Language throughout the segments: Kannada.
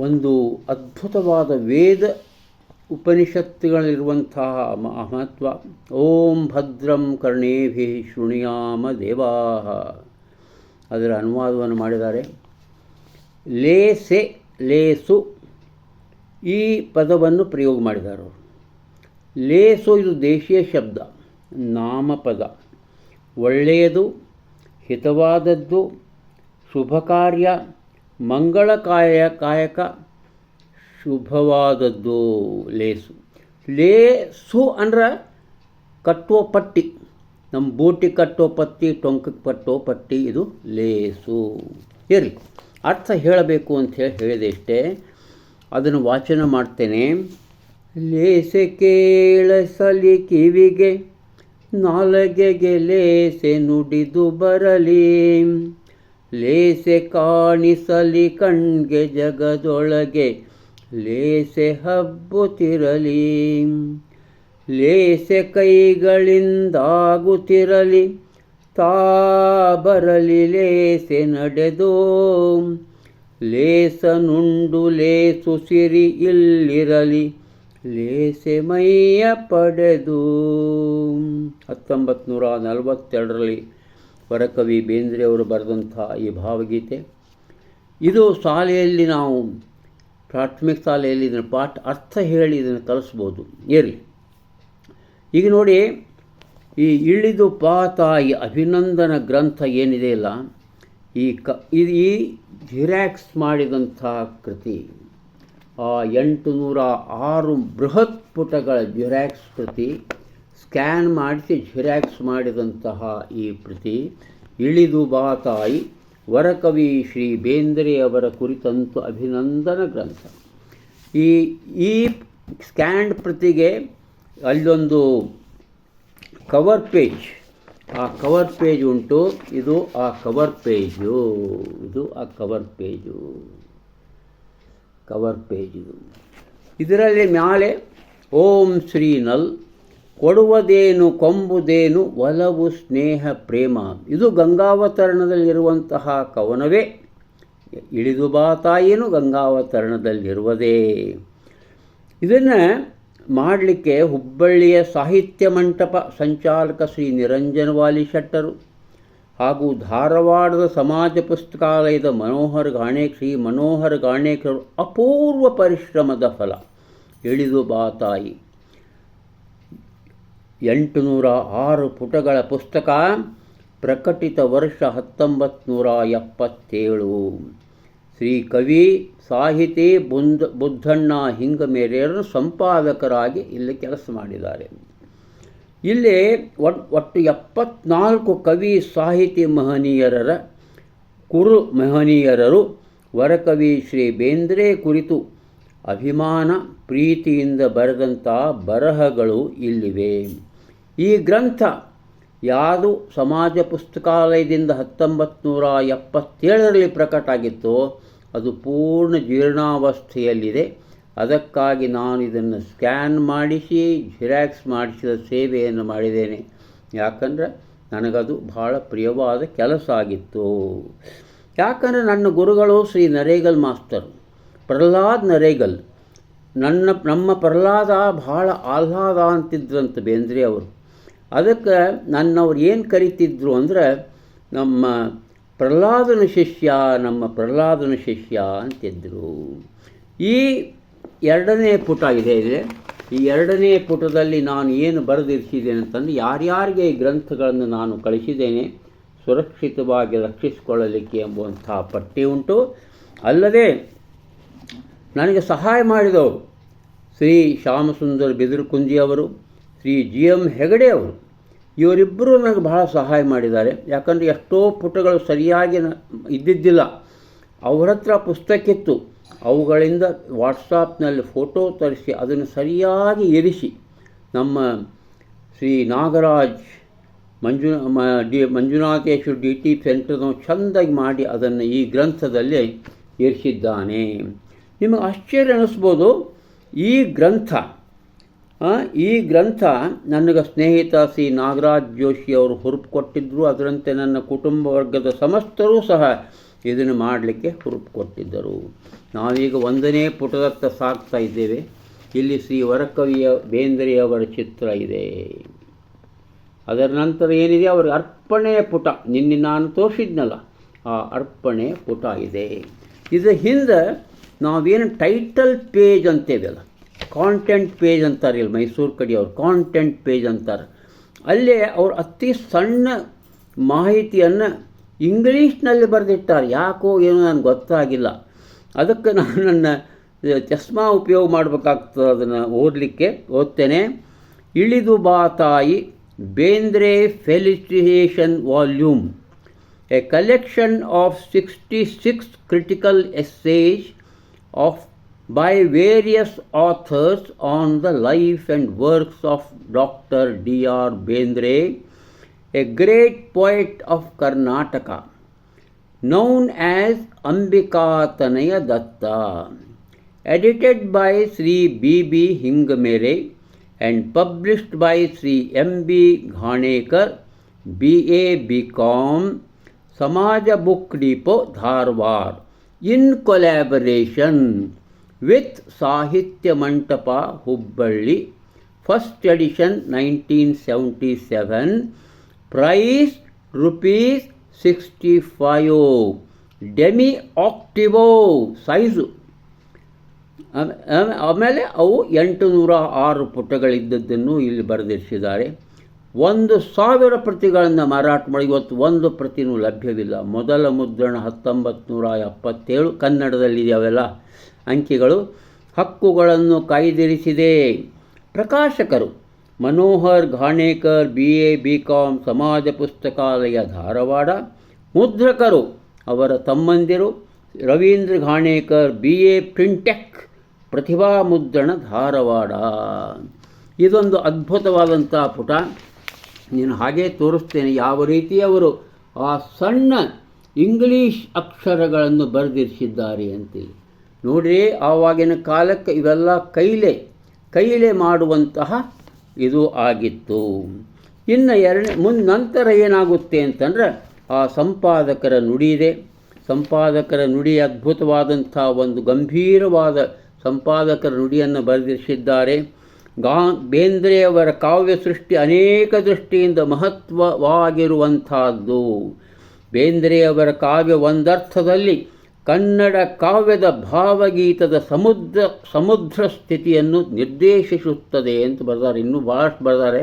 ಒಂದು ಅದ್ಭುತವಾದ ವೇದ ಉಪನಿಷತ್ತುಗಳಿರುವಂತಹ ಮಹತ್ವ. ಓಂ ಭದ್ರಂ ಕರ್ಣೇಭಿ ಶೃಣಿಯಾಮ ದೇವಾ ಅದರ ಅನುವಾದವನ್ನು ಮಾಡಿದ್ದಾರೆ. ಲೇಸೆ, ಲೇಸು ಈ ಪದವನ್ನು ಪ್ರಯೋಗ ಮಾಡಿದ್ದಾರೆ ಅವರು. ಲೇಸು ಇದು ದೇಶೀಯ ಶಬ್ದ, ನಾಮಪದ. ಒಳ್ಳೆಯದು, ಹಿತವಾದದ್ದು, ಶುಭ ಕಾರ್ಯ ಮಂಗಳಕಾಯ ಕಾಯಕ ಶುಭವಾದದ್ದು. ಲೇಸು. ಲೇಸು ಅಂದ್ರೆ ಕಟ್ಟೋ ಪಟ್ಟಿ. ನಮ್ಮ ಬೂಟಿ ಕಟ್ಟೋ ಪಟ್ಟಿ ಟೊಂಕಕ್ಕೆ ಪಟ್ಟೋ ಪಟ್ಟಿ, ಇದು ಲೇಸು. ಇರಲಿ. ಅರ್ಥ ಹೇಳಬೇಕು ಅಂತ ಹೇಳಿ ಹೇಳಿದೆ ಇಷ್ಟೇ ಅದನ್ನು ವಾಚನ ಮಾಡ್ತೇನೆ. ಲೇಸೆ ಕೇಳಸಲಿ ಕಿವಿಗೆ, ನಾಲಗೆಗೆ ಲೇಸೆ ನುಡಿದು ಬರಲಿ. ಲೇಸೆ ಕಾಣಿಸಲಿ ಕಣ್ಗೆ ಜಗದೊಳಗೆ, ಲೇಸೆ ಹಬ್ಬುತ್ತಿರಲಿ ಲೇಸೆ ಕೈಗಳಿಂದಾಗುತ್ತಿರಲಿ, ತಾ ಬರಲಿ ಲೇಸೆ ನಡೆದು. ಲೇಸನುಂಡು ಲೇಸು ಸಿರಿ ಇಲ್ಲಿರಲಿ, ಲೇಸೆ ಮೈಯ ಪಡೆದು. ಹತ್ತೊಂಬತ್ತು ನೂರ ನಲವತ್ತೆರಡರಲ್ಲಿ ವರಕವಿ ಬೇಂದ್ರೆಯವರು ಬರೆದಂಥ ಈ ಭಾವಗೀತೆ. ಇದು ಶಾಲೆಯಲ್ಲಿ ನಾವು ಪ್ರಾಥಮಿಕ ಶಾಲೆಯಲ್ಲಿ ಇದನ್ನು ಪಾಠ ಅರ್ಥ ಹೇಳಿ ಇದನ್ನು ಕಲಿಸ್ಬೋದು. ಇರಲಿ. ಈಗ ನೋಡಿ, ಈ ಇಳಿದು ಈ ಅಭಿನಂದನ ಗ್ರಂಥ ಏನಿದೆ ಇಲ್ಲ? ಈ ಕ ಇದು ಈ ಜಿರಾಕ್ಸ್ ಮಾಡಿದಂಥ ಕೃತಿ, ಆ ಎಂಟು ನೂರ ಆರು ಬೃಹತ್ ಪುಟಗಳ ಜಿರಾಕ್ಸ್ ಕೃತಿ ಸ್ಕ್ಯಾನ್ ಮಾಡಿಸಿ ಜಿರಾಕ್ಸ್ ಮಾಡಿದಂತಹ ಈ ಪ್ರತಿ ಇಳಿದು ಬಾತಾಯಿ ವರಕವಿ ಶ್ರೀ ಬೇಂದ್ರೆ ಅವರ ಕುರಿತಂತ ಅಭಿನಂದನ ಗ್ರಂಥ. ಈ ಈ ಸ್ಕ್ಯಾನ್ಡ್ ಪ್ರತಿಗೆ ಅಲ್ಲೊಂದು ಕವರ್ ಪೇಜ್, ಆ ಕವರ್ ಪೇಜ್ ಉಂಟು, ಇದು ಆ ಕವರ್ ಪೇಜು, ಇದು ಆ ಕವರ್ ಪೇಜು, ಕವರ್ ಪೇಜ್ ಇದು. ಇದರಲ್ಲಿ ಮ್ಯಾಲೆ ಓಂ ಶ್ರೀ ನಲ್ ಕೊಡುವುದೇನು, ಕೊಂಬುದೇನು, ಒಲವು, ಸ್ನೇಹ, ಪ್ರೇಮ. ಇದು ಗಂಗಾವತರಣದಲ್ಲಿರುವಂತಹ ಕವನವೇ. ಇಳಿದು ಬಾ ತಾಯಿನೂ ಗಂಗಾವತರಣದಲ್ಲಿರುವುದೇ. ಇದನ್ನು ಮಾಡಲಿಕ್ಕೆ ಹುಬ್ಬಳ್ಳಿಯ ಸಾಹಿತ್ಯ ಮಂಟಪ ಸಂಚಾಲಕ ಶ್ರೀ ನಿರಂಜನವಾಲಿ ಶೆಟ್ಟರು ಹಾಗೂ ಧಾರವಾಡದ ಸಮಾಜ ಪುಸ್ತಕಾಲಯದ ಮನೋಹರ್ ಗಾಣೇಕ್, ಶ್ರೀ ಮನೋಹರ್ ಗಾಣೇಕರು ಅಪೂರ್ವ ಪರಿಶ್ರಮದ ಫಲ. ಇಳಿದು ಬಾ ತಾಯಿ. ಎಂಟುನೂರ ಆರು ಪುಟಗಳ ಪುಸ್ತಕ, ಪ್ರಕಟಿತ ವರ್ಷ ಹತ್ತೊಂಬತ್ತು ನೂರ ಎಪ್ಪತ್ತೇಳು. ಶ್ರೀ ಕವಿ, ಸಾಹಿತಿ, ಬುಂದ್, ಬುದ್ಧಣ್ಣ ಹಿಂಗಮೇರೆಯರು ಸಂಪಾದಕರಾಗಿ ಇಲ್ಲಿ ಕೆಲಸ ಮಾಡಿದ್ದಾರೆ. ಇಲ್ಲಿ ಒಟ್ಟು ಎಪ್ಪತ್ನಾಲ್ಕು ಕವಿ, ಸಾಹಿತಿ ಮಹನೀಯರರ, ಕುರು ಮಹನೀಯರರು, ವರಕವಿ ಶ್ರೀ ಬೇಂದ್ರೆ ಕುರಿತು ಅಭಿಮಾನ, ಪ್ರೀತಿಯಿಂದ ಬರೆದಂಥ ಬರಹಗಳು ಇಲ್ಲಿವೆ. ಈ ಗ್ರಂಥ ಯಾವುದು ಸಮಾಜ ಪುಸ್ತಕಾಲಯದಿಂದ ಹತ್ತೊಂಬತ್ತು ನೂರ ಎಪ್ಪತ್ತೇಳರಲ್ಲಿ ಪ್ರಕಟ ಆಗಿತ್ತೋ, ಅದು ಪೂರ್ಣ ಜೀರ್ಣಾವಸ್ಥೆಯಲ್ಲಿದೆ. ಅದಕ್ಕಾಗಿ ನಾನು ಇದನ್ನು ಸ್ಕ್ಯಾನ್ ಮಾಡಿಸಿ, ಜಿರಾಕ್ಸ್ ಮಾಡಿಸಿದ ಸೇವೆಯನ್ನು ಮಾಡಿದ್ದೇನೆ. ಯಾಕಂದರೆ ನನಗದು ಬಹಳ ಪ್ರಿಯವಾದ ಕೆಲಸ ಆಗಿತ್ತು. ಯಾಕಂದರೆ ನನ್ನ ಗುರುಗಳು ಶ್ರೀ ನರೇಗಲ್ ಮಾಸ್ತರ್ ಪ್ರಹ್ಲಾದ್ ನರೇಗಲ್. ನನ್ನ, ನಮ್ಮ ಪ್ರಹ್ಲಾದ ಭಾಳ ಆಹ್ಲಾದ ಅಂತಿದ್ರಂತ ಬೇಂದ್ರೆ ಅವರು. ಅದಕ್ಕೆ ನನ್ನವ್ರು ಏನು ಕರಿತಿದ್ರು ಅಂದರೆ, ನಮ್ಮ ಪ್ರಹ್ಲಾದನ ಶಿಷ್ಯ, ನಮ್ಮ ಪ್ರಹ್ಲಾದನ ಶಿಷ್ಯ ಅಂತಿದ್ದರು ಈ ಎರಡನೇ ಪುಟ ಇದೆ ಇದೆ ಈ ಎರಡನೇ ಪುಟದಲ್ಲಿ ನಾನು ಏನು ಬರೆದಿರಿಸಿದ್ದೇನೆ ಅಂತಂದು ಯಾರ್ಯಾರಿಗೆ ಈ ಗ್ರಂಥಗಳನ್ನು ನಾನು ಕಳಿಸಿದ್ದೇನೆ, ಸುರಕ್ಷಿತವಾಗಿ ರಕ್ಷಿಸಿಕೊಳ್ಳಲಿಕ್ಕೆ ಎಂಬುವಂಥ ಪಟ್ಟಿ ಉಂಟು. ಅಲ್ಲದೆ ನನಗೆ ಸಹಾಯ ಮಾಡಿದವರು ಶ್ರೀ ಶ್ಯಾಮಸುಂದರ್ ಬಿದಿರುಕುಂಜಿಯವರು ಶ್ರೀ ಜಿ ಎಂ ಹೆಗಡೆ ಅವರು, ಇವರಿಬ್ಬರು ನನಗೆ ಬಹಳ ಸಹಾಯ ಮಾಡಿದ್ದಾರೆ. ಯಾಕಂದರೆ ಎಷ್ಟೋ ಪುಟಗಳು ಸರಿಯಾಗಿ ನ ಇದ್ದಿದ್ದಿಲ್ಲ. ಅವರ ಹತ್ರ ಪುಸ್ತಕ ಇತ್ತು ಅವುಗಳಿಂದ ವಾಟ್ಸಾಪ್ನಲ್ಲಿ ಫೋಟೋ ತರಿಸಿ ಅದನ್ನು ಸರಿಯಾಗಿ ಇರಿಸಿ. ನಮ್ಮ Shri Nagaraj Manju D, Manjunatheshwara D T ಸೆಂಟರ್ನ ಚೆಂದಾಗಿ ಮಾಡಿ ಅದನ್ನು ಈ ಗ್ರಂಥದಲ್ಲಿ ಇರಿಸಿದ್ದಾನೆ. ನಿಮಗೆ ಆಶ್ಚರ್ಯ ಅನ್ನಿಸ್ಬೋದು ಈ ಗ್ರಂಥ ಈ ಗ್ರಂಥ ನನಗೆ ಸ್ನೇಹಿತ ಸಿ. ನಾಗರಾಜ್ ಜೋಶಿ ಅವರು ಹುರುಪು ಕೊಟ್ಟಿದ್ದರು ಅದರಂತೆ ನನ್ನ ಕುಟುಂಬ ವರ್ಗದ ಸಮಸ್ತರೂ ಸಹ ಇದನ್ನು ಮಾಡಲಿಕ್ಕೆ ಹುರುಪು ಕೊಟ್ಟಿದ್ದರು. ನಾವೀಗ ಒಂದನೇ ಪುಟದತ್ತ ಸಾಕ್ತಾ ಇದ್ದೇವೆ. ಇಲ್ಲಿ ಶ್ರೀ ವರಕವಿಯ ಬೇಂದ್ರೆಯವರ ಚಿತ್ರ ಇದೆ. ಅದರ ನಂತರ ಏನಿದೆ? ಅವರ ಅರ್ಪಣೆಯ ಪುಟ. ನಿನ್ನೆ ನಾನು ತೋರಿಸಿದ್ನಲ್ಲ, ಆ ಅರ್ಪಣೆ ಪುಟ ಇದೆ. ಇದರ ಹಿಂದೆ ನಾವೇನು ಟೈಟಲ್ ಪೇಜ್ ಅಂತೇವಲ್ಲ ಕಾಂಟೆಂಟ್ ಪೇಜ್ ಅಂತಾರೆ ಇಲ್ಲಿ ಮೈಸೂರು ಕಡೆಯವರು ಕಾಂಟೆಂಟ್ ಪೇಜ್ ಅಂತಾರೆ. ಅಲ್ಲೇ ಅವ್ರು ಅತಿ ಸಣ್ಣ ಮಾಹಿತಿಯನ್ನು ಇಂಗ್ಲೀಷ್ನಲ್ಲಿ ಬರೆದಿಟ್ಟಾರೆ. ಯಾಕೋ ಏನೋ ನನಗೆ ಗೊತ್ತಾಗಿಲ್ಲ. ಅದಕ್ಕೆ ನಾನು ನನ್ನ ಚಸ್ಮಾ ಉಪಯೋಗ ಮಾಡಬೇಕಾಗ್ತದೆ ಅದನ್ನು ಓದಲಿಕ್ಕೆ. ಓದ್ತೇನೆ. ಇಳಿದು ಬಾ ತಾಯಿ, Bendre felicitation volume. a collection of 66 critical essays of by various authors on the life and works of Dr. D.R. Bendre, a great poet of Karnataka, known as Ambikatanaya Datta, edited by Sri B.B. Hingamere and published by Sri M.B. Ghanekar, B.A. B.Com, Samaja Book Depot, Dharwar, in collaboration with Sahitya Mantapa Hubballi first edition nineteen seventy seven price rupees sixty five demy octavo size ಆಮೇ- ಆಮೇ- ಆಮೇಲೆ ಅವು ಎಂಟು ನೂರ ಆರು ಪುಟಗಳಿದ್ದದ್ದನ್ನು ಇಲ್ಲಿ ಬರೆದಿರಿಸಿದ್ದಾರೆ. ಒಂದು ಸಾವಿರ ಪ್ರತಿಗಳನ್ನು ಮಾರಾಟ ಮಾಡಿ, ಇವತ್ತು ಒಂದು ಪ್ರತಿನೂ ಲಭ್ಯವಿಲ್ಲ. ಮೊದಲ ಮುದ್ರಣ ಹತ್ತೊಂಬತ್ತು ನೂರ ಎಪ್ಪತ್ತೇಳು, ಕನ್ನಡದಲ್ಲಿದೆ ಅವೆಲ್ಲ. ಅಂಕಿಗಳು ಹಕ್ಕುಗಳನ್ನು ಕಾಯ್ದಿರಿಸಿದೆ. ಪ್ರಕಾಶಕರು, Manohar Ghanekar B A B Com Samaja Pustakalaya Dharwad, ಮುದ್ರಕರು ಅವರ ತಮ್ಮಂದಿರು, Ravindra Ghanekar B A Printech Pratibha Mudrana Dharwad. ಇದೊಂದು ಅದ್ಭುತವಾದಂಥ ಪುಟ. ನೀನು ಹಾಗೇ ತೋರಿಸ್ತೇನೆ ಯಾವ ರೀತಿ ಅವರು ಆ ಸಣ್ಣ ಇಂಗ್ಲೀಷ್ ಅಕ್ಷರಗಳನ್ನು ಬರೆದಿರಿಸಿದ್ದಾರೆ ಅಂತೇಳಿ ನೋಡ್ರಿ, ಆವಾಗಿನ ಕಾಲಕ್ಕೆ ಇವೆಲ್ಲ ಕೈಲೆ ಕೈಲೆ ಮಾಡುವಂತಹ ಇದು ಆಗಿತ್ತು. ಇನ್ನು ಎರಡನೇ ಮುಂದೆ ನಂತರ ಏನಾಗುತ್ತೆ ಅಂತಂದ್ರೆ, ಆ ಸಂಪಾದಕರ ನುಡಿ ಇದೆ ಸಂಪಾದಕರ ನುಡಿ ಅದ್ಭುತವಾದಂಥ ಒಂದು ಗಂಭೀರವಾದ ಸಂಪಾದಕರ ನುಡಿಯನ್ನು ಬರೆದಿರಿಸಿದ್ದಾರೆ. ಗಾ, ಬೇಂದ್ರೆಯವರ ಕಾವ್ಯ ಸೃಷ್ಟಿ ಅನೇಕ ದೃಷ್ಟಿಯಿಂದ ಮಹತ್ವವಾಗಿರುವಂಥದ್ದು. ಬೇಂದ್ರೆಯವರ ಕಾವ್ಯ ಒಂದರ್ಥದಲ್ಲಿ ಕನ್ನಡ ಕಾವ್ಯದ ಭಾವಗೀತದ ಸಮುದ್ರ ಸಮುದ್ರ ಸ್ಥಿತಿಯನ್ನು ನಿರ್ದೇಶಿಸುತ್ತದೆ ಅಂತ ಬರೆದಾರೆ. ಇನ್ನೂ ಭಾಳಷ್ಟು ಬರೆದಾರೆ.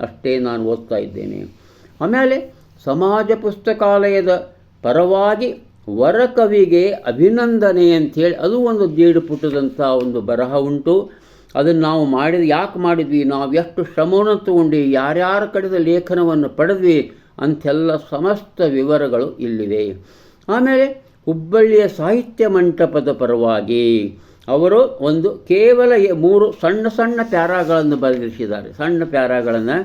ಅಷ್ಟೇ ನಾನು ಓದ್ತಾ ಇದ್ದೇನೆ. ಆಮೇಲೆ ಸಮಾಜ ಪುಸ್ತಕಾಲಯದ ಪರವಾಗಿ ವರಕವಿಗೆ ಅಭಿನಂದನೆ ಅಂಥೇಳಿ ಅದು ಒಂದು ಜೇಡು ಪುಟ್ಟದಂಥ ಒಂದು ಬರಹ ಉಂಟು. ಅದನ್ನು ನಾವು ಮಾಡಿದ, ಯಾಕೆ ಮಾಡಿದ್ವಿ? ನಾವು ಎಷ್ಟು ಶ್ರಮವನ್ನು ತಗೊಂಡು, ಯಾರ್ಯಾರ ಕಡೆದ ಲೇಖನವನ್ನು ಪಡೆದ್ವಿ ಅಂತೆಲ್ಲ ಸಮಸ್ತ ವಿವರಗಳು ಇಲ್ಲಿವೆ. ಆಮೇಲೆ ಹುಬ್ಬಳ್ಳಿಯ ಸಾಹಿತ್ಯ ಮಂಟಪದ ಪರವಾಗಿ ಅವರು ಒಂದು ಕೇವಲ ಮೂರು ಸಣ್ಣ ಸಣ್ಣ ಪ್ಯಾರಾಗಳನ್ನು ಬರೆದಿರಿಸಿದ್ದಾರೆ. ಸಣ್ಣ ಪ್ಯಾರಾಗಳನ್ನು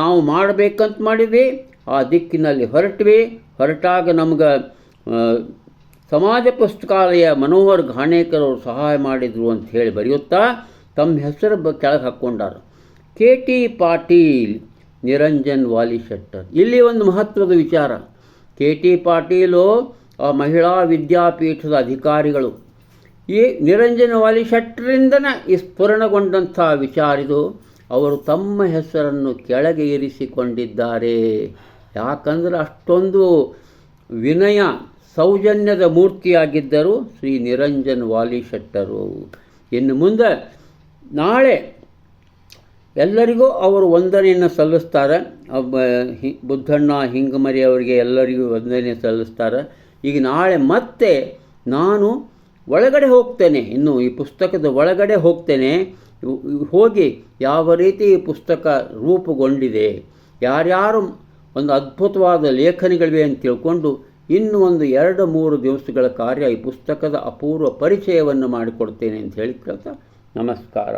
ನಾವು ಮಾಡಬೇಕಂತ ಮಾಡಿದ್ವಿ, ಆ ದಿಕ್ಕಿನಲ್ಲಿ ಹೊರಟ್ವಿ. ಹೊರಟಾಗ ನಮ್ಗೆ ಸಮಾಜ ಪುಸ್ತಕಾಲಯ ಮನೋಹರ್ ಘಾಣೇಕರ್ ಅವರು ಸಹಾಯ ಮಾಡಿದರು ಅಂತ ಹೇಳಿ ಬರೆಯುತ್ತಾ ತಮ್ಮ ಹೆಸರು ಬ ಕೆಳಗೆ ಹಾಕ್ಕೊಂಡಾರ ಕೆ ಟಿ ಪಾಟೀಲ್ ನಿರಂಜನ್ ವಾಲಿ ಶೆಟ್ಟರ್ ಇಲ್ಲಿ ಒಂದು ಮಹತ್ವದ ವಿಚಾರ. ಕೆ ಟಿ ಪಾಟೀಲು, ಆ ಮಹಿಳಾ ವಿದ್ಯಾಪೀಠದ ಅಧಿಕಾರಿಗಳು. ಈ ನಿರಂಜನ ವಾಲಿ ಶೆಟ್ಟರಿಂದನೇ ಈ ಸ್ಫುರಣಗೊಂಡಂಥ ವಿಚಾರಿದು ಅವರು ತಮ್ಮ ಹೆಸರನ್ನು ಕೆಳಗೆ ಇರಿಸಿಕೊಂಡಿದ್ದಾರೆ. ಯಾಕಂದರೆ ಅಷ್ಟೊಂದು ವಿನಯ, ಸೌಜನ್ಯದ ಮೂರ್ತಿಯಾಗಿದ್ದರು ಶ್ರೀ ನಿರಂಜನ್ ವಾಲಿ ಶೆಟ್ಟರು. ಇನ್ನು ಮುಂದೆ ನಾಳೆ ಎಲ್ಲರಿಗೂ ಅವರು ವಂದನೆಯನ್ನು ಸಲ್ಲಿಸ್ತಾರೆ. ಬುದ್ಧಣ್ಣ ಹಿಂಗಮರಿ ಅವರಿಗೆ ಎಲ್ಲರಿಗೂ ವಂದನೆ ಸಲ್ಲಿಸ್ತಾರೆ. ಈಗ ನಾಳೆ ಮತ್ತೆ ನಾನು ಒಳಗಡೆ ಹೋಗ್ತೇನೆ. ಇನ್ನು ಈ ಪುಸ್ತಕದ ಒಳಗಡೆ ಹೋಗ್ತೇನೆ. ಹೋಗಿ ಯಾವ ರೀತಿ ಈ ಪುಸ್ತಕ ರೂಪುಗೊಂಡಿದೆ, ಯಾರ್ಯಾರು ಒಂದು ಅದ್ಭುತವಾದ ಲೇಖನಿಗಳಿವೆ ಅಂತ ತಿಳ್ಕೊಂಡು ಇನ್ನು ಒಂದು ಎರಡು ಮೂರು ದಿವಸಗಳ ಕಾರ್ಯ ಈ ಪುಸ್ತಕದ ಅಪೂರ್ವ ಪರಿಚಯವನ್ನು ಮಾಡಿಕೊಡ್ತೇನೆ ಅಂತ ಹೇಳಿ ಕೇಳ್ತಾ ನಮಸ್ಕಾರ.